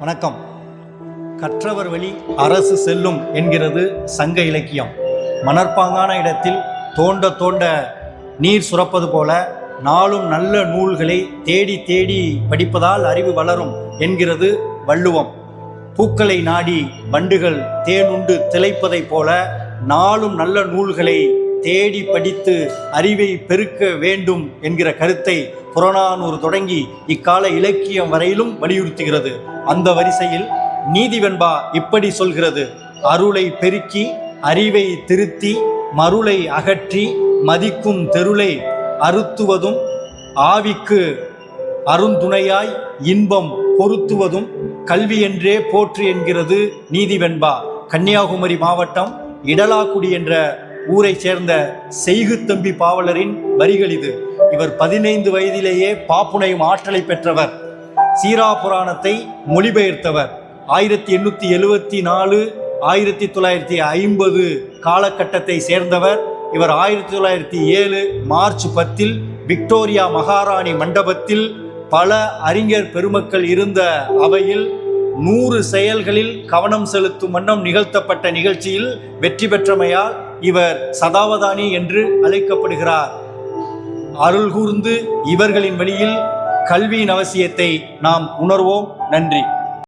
வணக்கம். கற்றவர் வழி அரசு செல்லும் என்கிறது சங்க இலக்கியம். மணற்பாங்கான இடத்தில் தோண்ட தோண்ட நீர் சுரப்பது போல நாளும் நல்ல நூல்களை தேடி தேடி படிப்பதால் அறிவு வளரும் என்கிறது வள்ளுவம். பூக்களை நாடி வண்டுகள் தேனுண்டு திளைப்பதைப் போல நாளும் நல்ல நூல்களை தேடி படித்து அறிவை பெருக்க வேண்டும் என்கிற கருத்தை புறநானூறு தொடங்கி இக்கால இலக்கியம் வரையிலும் வலியுறுத்துகிறது. அந்த வரிசையில் நீதிவெண்பா இப்படி சொல்கிறது. அருளை பெருக்கி அறிவை திருத்தி மருளை அகற்றி மதிக்கும் தெருளை அறுத்துவதும் ஆவிக்கு அருந்துணையாய் இன்பம் பொருத்துவதும் கல்வி என்றே போற்று என்கிறது நீதிவெண்பா கன்னியாகுமரி மாவட்டம் இடலாக்குடி என்ற ஊரைச் சேர்ந்த செய்குத்தம்பி பாவலரின் வரிகள் இது. இவர் பதினைந்து வயதிலேயே பாப்புனையும் ஆற்றலை பெற்றவர். சீரா புராணத்தை மொழிபெயர்த்தவர். ஆயிரத்தி எண்ணூற்றி எழுவத்தி நாலு ஆயிரத்தி தொள்ளாயிரத்தி ஐம்பது காலகட்டத்தை சேர்ந்தவர். இவர் ஆயிரத்தி தொள்ளாயிரத்தி ஏழு மார்ச் பத்தில் விக்டோரியா மகாராணி மண்டபத்தில் பல அறிஞர் பெருமக்கள் இருந்த அவையில் நூறு செயல்களில் கவனம் செலுத்தும் வண்ணம் நிகழ்த்தப்பட்ட நிகழ்ச்சியில் வெற்றி பெற்றமையால் இவர் சதாவதானி என்று அழைக்கப்படுகிறார். அருள் கூர்ந்து இவர்களின் வழியில் கல்வியின் அவசியத்தை நாம் உணர்வோம். நன்றி.